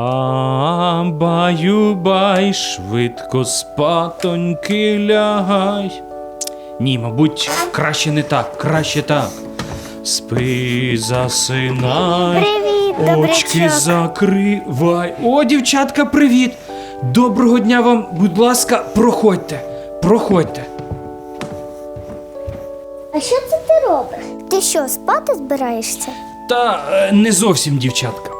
А баю-бай, швидко спатоньки лягай. Ні, мабуть, краще не так, краще так. Спи, засинай. Привіт, Очки добрячок. закривай. О, дівчатка, привіт! Доброго дня вам, будь ласка, проходьте. Проходьте. А що це ти робиш? Ти що, спати збираєшся? Та е, не зовсім дівчатка.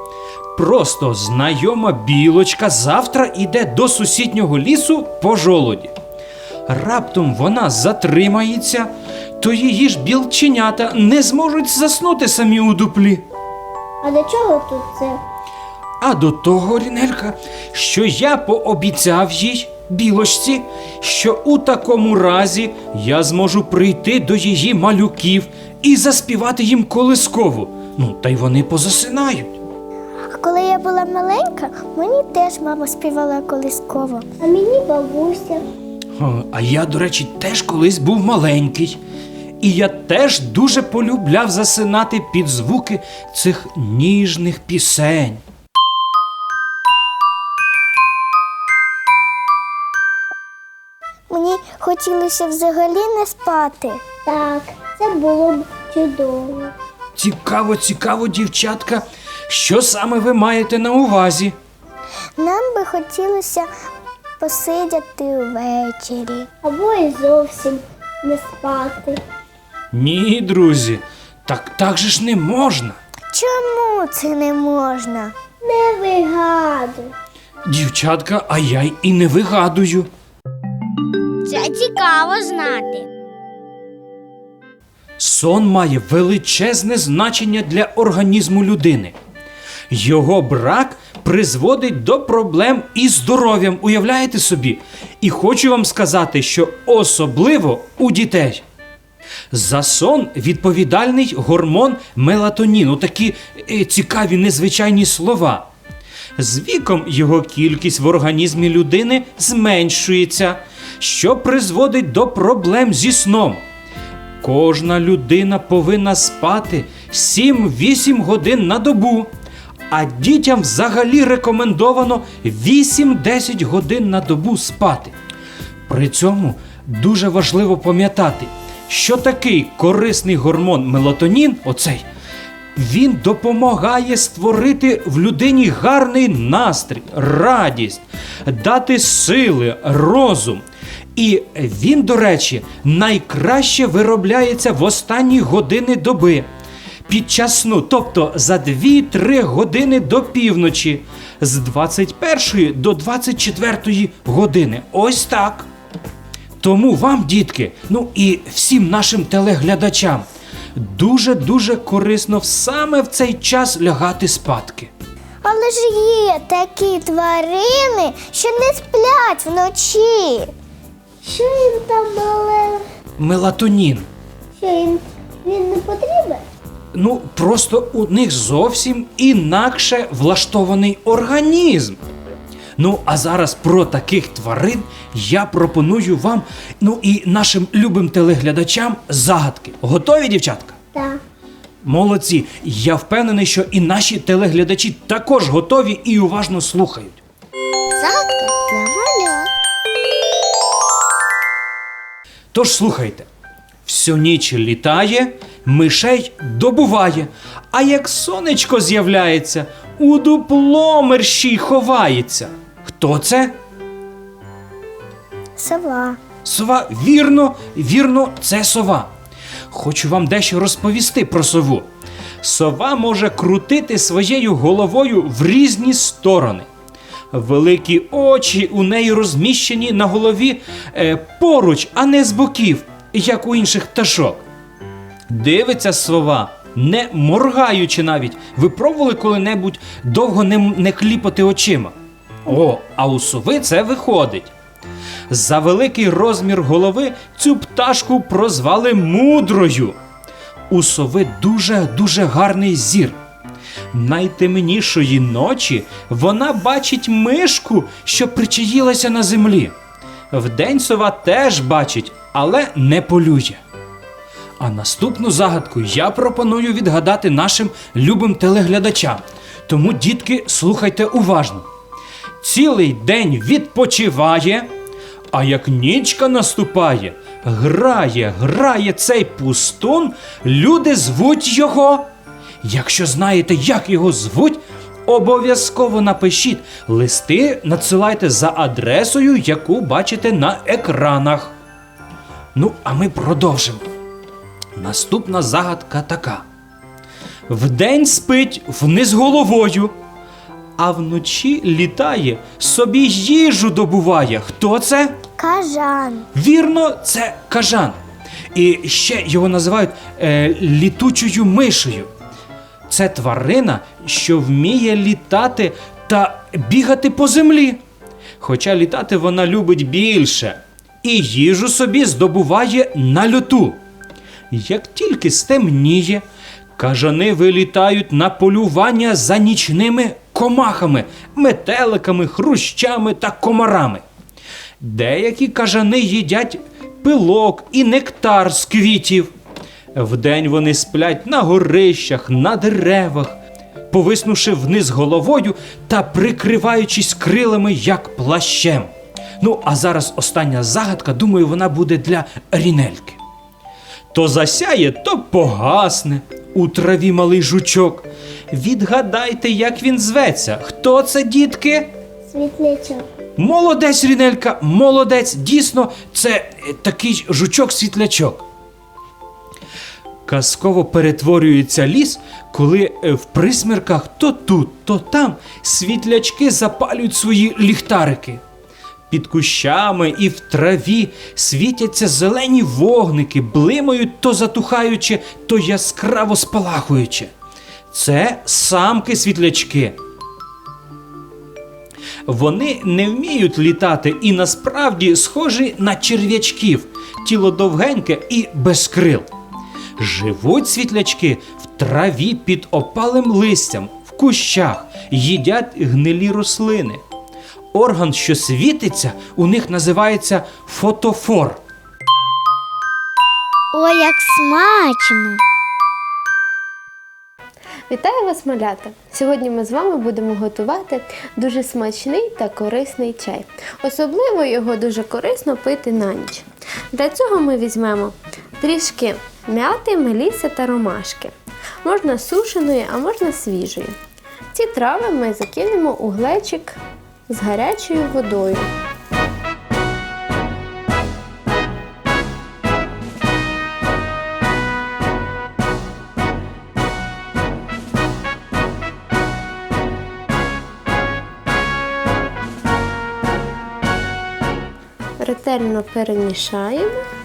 Просто знайома білочка завтра іде до сусіднього лісу по жолоді. Раптом вона затримається, то її ж білченята не зможуть заснути самі у дуплі. А до чого тут це? А до того, Рінелька, що я пообіцяв їй, білочці, що у такому разі я зможу прийти до її малюків і заспівати їм колискову. Ну, та й вони позасинають. Коли я була маленька, мені теж мама співала колисково. А мені бабуся. А я, до речі, теж колись був маленький. І я теж дуже полюбляв засинати під звуки цих ніжних пісень. Мені хотілося взагалі не спати. Так, це було б чудово. Цікаво, цікаво, дівчатка, що саме ви маєте на увазі? Нам би хотілося посидяти увечері. Або і зовсім не спати. Ні, друзі, так так же ж не можна. Чому це не можна? Не вигадуй. Дівчатка, а я й і не вигадую. Це цікаво знати. Сон має величезне значення для організму людини. Його брак призводить до проблем із здоров'ям, уявляєте собі? І хочу вам сказати, що особливо у дітей. За сон відповідальний гормон мелатоніну, такі е, цікаві незвичайні слова. З віком його кількість в організмі людини зменшується, що призводить до проблем зі сном. Кожна людина повинна спати 7-8 годин на добу, а дітям взагалі рекомендовано 8-10 годин на добу спати. При цьому дуже важливо пам'ятати, що такий корисний гормон мелатонін, оцей, він допомагає створити в людині гарний настрій, радість, дати сили, розум. І він, до речі, найкраще виробляється в останні години доби. Під час сну, тобто за 2-3 години до півночі, з 21 до 24 години. Ось так. Тому вам, дітки, ну і всім нашим телеглядачам дуже-дуже корисно саме в цей час лягати спадки. Але ж є такі тварини, що не сплять вночі. Що їм там мале? Мелатонін. Що їм він не потрібен? Ну, просто у них зовсім інакше влаштований організм. Ну, а зараз про таких тварин я пропоную вам, ну і нашим любим телеглядачам загадки. Готові, дівчатка? Так. Молодці! Я впевнений, що і наші телеглядачі також готові і уважно слухають. Загадка для маля. Тож слухайте, всю ніч літає, мишей добуває, а як сонечко з'являється, у дупло мерщій ховається. Хто це? Сова. Сова, вірно, вірно, це сова. Хочу вам дещо розповісти про сову. Сова може крутити своєю головою в різні сторони. Великі очі у неї розміщені на голові е, поруч, а не з боків, як у інших пташок. Дивиться сова, не моргаючи навіть. Ви пробували коли-небудь довго не, не кліпати очима? О, а у сови це виходить. За великий розмір голови цю пташку прозвали мудрою. У сови дуже дуже гарний зір. Найтемнішої ночі вона бачить мишку, що причаїлася на землі. Вдень сова теж бачить, але не полює. А наступну загадку я пропоную відгадати нашим любим телеглядачам. Тому, дітки, слухайте уважно. Цілий день відпочиває, а як нічка наступає, грає, грає цей пустун, люди звуть його. Якщо знаєте, як його звуть, обов'язково напишіть листи, надсилайте за адресою, яку бачите на екранах. Ну, а ми продовжимо. Наступна загадка така: Вдень спить вниз головою, а вночі літає, собі їжу добуває. Хто це? Кажан. Вірно, це кажан. І ще його називають е, літучою мишею. Це тварина, що вміє літати та бігати по землі. Хоча літати вона любить більше, і їжу собі здобуває на льоту. Як тільки стемніє, кажани вилітають на полювання за нічними комахами, метеликами, хрущами та комарами. Деякі кажани їдять пилок і нектар з квітів. Вдень вони сплять на горищах, на деревах, повиснувши вниз головою та прикриваючись крилами, як плащем. Ну, а зараз остання загадка, думаю, вона буде для Рінельки. То засяє, то погасне у траві малий жучок. Відгадайте, як він зветься. Хто це, дітки? Світлячок. Молодець, Рінелька, молодець. Дійсно, це е, такий жучок-світлячок. Казково перетворюється ліс, коли е, в присмерках то тут, то там світлячки запалюють свої ліхтарики. Під кущами і в траві світяться зелені вогники, блимають то затухаючи, то яскраво спалахуючи. Це самки світлячки. Вони не вміють літати і насправді схожі на черв'ячків, тіло довгеньке і без крил. Живуть світлячки в траві під опалим листям, в кущах, їдять гнилі рослини. Орган, що світиться, у них називається фотофор. Ой, як смачно. Вітаю вас, малята! Сьогодні ми з вами будемо готувати дуже смачний та корисний чай. Особливо його дуже корисно пити на ніч. Для цього ми візьмемо трішки мяти, меліси та ромашки. Можна сушеної, а можна свіжої. Ці трави ми закинемо у глечик з гарячою водою. Ретельно перемішаємо.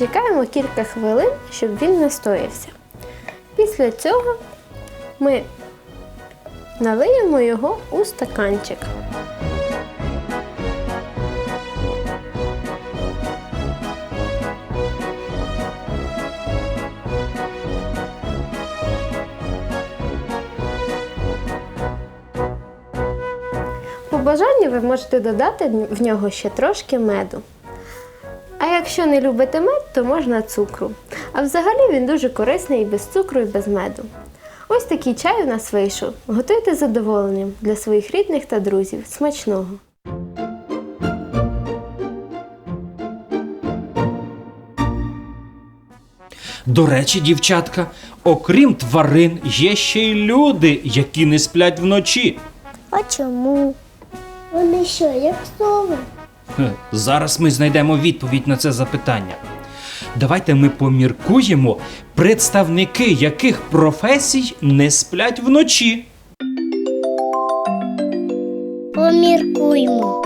І зачекаємо кілька хвилин, щоб він настоявся. Після цього ми налиємо його у стаканчик. По бажанню ви можете додати в нього ще трошки меду. Якщо не любите мед, то можна цукру. А взагалі він дуже корисний і без цукру, і без меду. Ось такий чай у нас вийшов. Готуйте з задоволенням для своїх рідних та друзів. Смачного! До речі, дівчатка, окрім тварин, є ще й люди, які не сплять вночі. А чому? Вони що, як сови? Хе, Зараз ми знайдемо відповідь на це запитання. Давайте ми поміркуємо, представники яких професій не сплять вночі. Поміркуймо.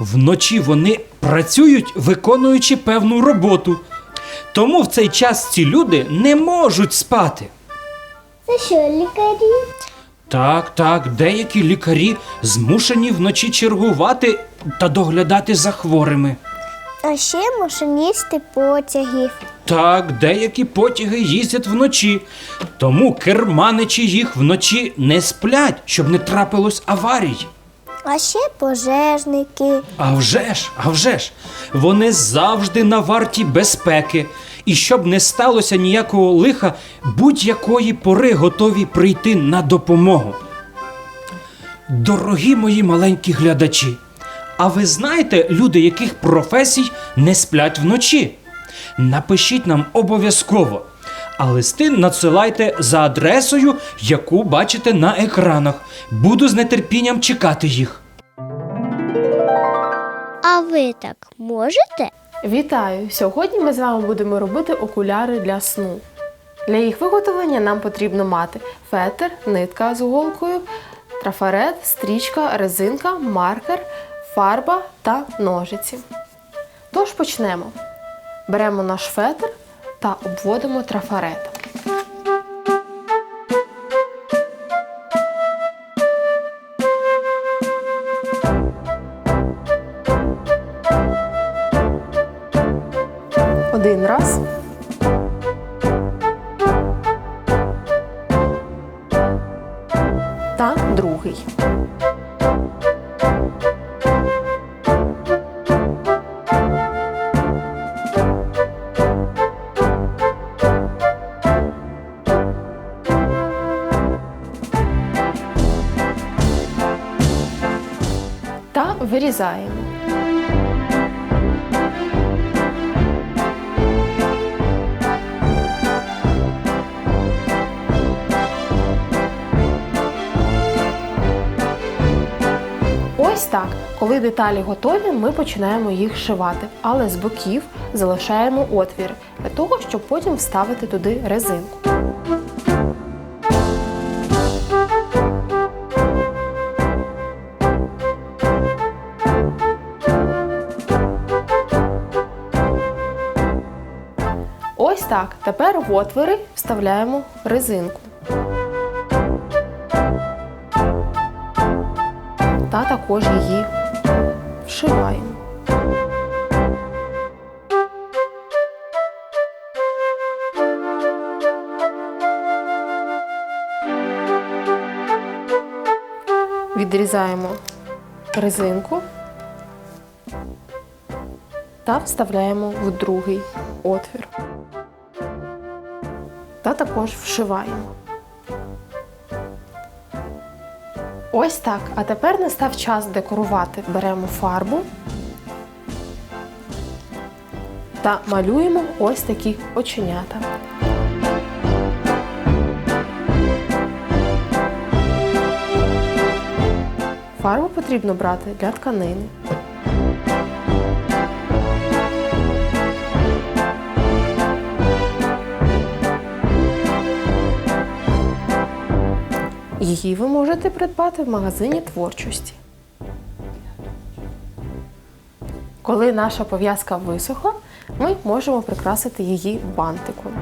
Вночі вони працюють, виконуючи певну роботу. Тому в цей час ці люди не можуть спати. Це що, лікарі? Так, так, деякі лікарі змушені вночі чергувати та доглядати за хворими. А ще машиністи потягів. Так, деякі потяги їздять вночі, тому керманичі їх вночі не сплять, щоб не трапилось аварій. А ще пожежники. А вже ж, а вже ж, вони завжди на варті безпеки. І щоб не сталося ніякого лиха, будь-якої пори готові прийти на допомогу. Дорогі мої маленькі глядачі, а ви знаєте люди, яких професій не сплять вночі? Напишіть нам обов'язково. А листи надсилайте за адресою, яку бачите на екранах. Буду з нетерпінням чекати їх. А ви так можете? Вітаю! Сьогодні ми з вами будемо робити окуляри для сну. Для їх виготовлення нам потрібно мати фетр, нитка з голкою, трафарет, стрічка, резинка, маркер, фарба та ножиці. Тож почнемо. Беремо наш фетр та обводимо трафаретом. Вирізаємо. Ось так. Коли деталі готові, ми починаємо їх шивати, але з боків залишаємо отвір для того, щоб потім вставити туди резинку. Так. Тепер в отвори вставляємо резинку. та також її вшиваємо. Відрізаємо резинку та вставляємо в другий отвір. Та також вшиваємо. Ось так. А тепер настав час декорувати. Беремо фарбу та малюємо ось такі оченята. Фарбу потрібно брати для тканини. Її ви можете придбати в магазині творчості. Коли наша пов'язка висохла, ми можемо прикрасити її бантиком.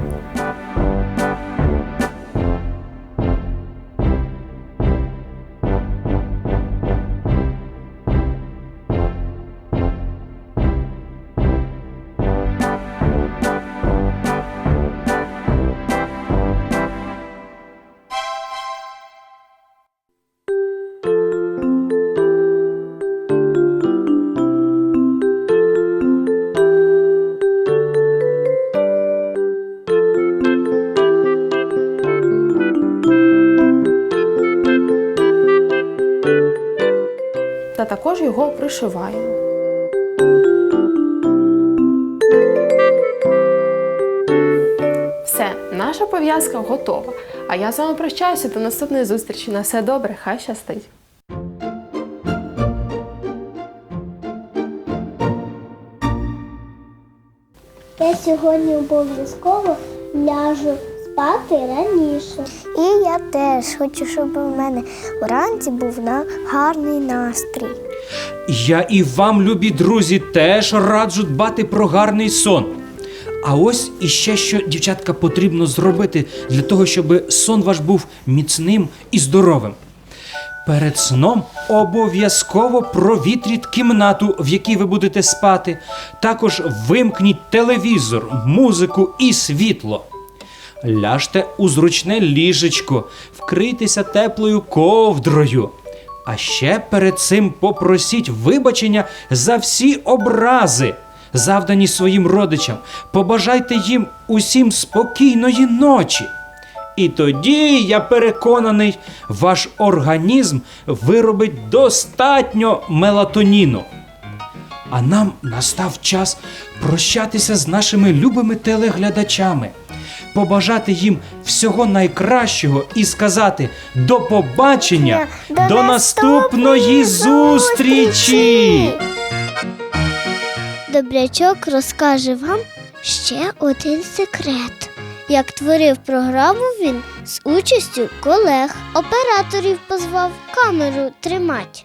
Та також його пришиваємо. Все, наша пов'язка готова. А я з вами прощаюся до наступної зустрічі. На все добре, хай щастить! Я сьогодні обов'язково ляжу спати раніше. І я теж хочу, щоб у мене вранці був на гарний настрій. Я і вам, любі друзі, теж раджу дбати про гарний сон. А ось іще що, дівчатка, потрібно зробити для того, щоб сон ваш був міцним і здоровим. Перед сном обов'язково провітріть кімнату, в якій ви будете спати. Також вимкніть телевізор, музику і світло. Ляжте у зручне ліжечко, вкрийтеся теплою ковдрою. А ще перед цим попросіть вибачення за всі образи, завдані своїм родичам. Побажайте їм усім спокійної ночі. І тоді, я переконаний, ваш організм виробить достатньо мелатоніну. А нам настав час прощатися з нашими любими телеглядачами, побажати їм всього найкращого і сказати до побачення, До до, наступної зустрічі! зустрічі! Добрячок розкаже вам ще один секрет. Як творив програму він з участю колег, операторів позвав камеру тримать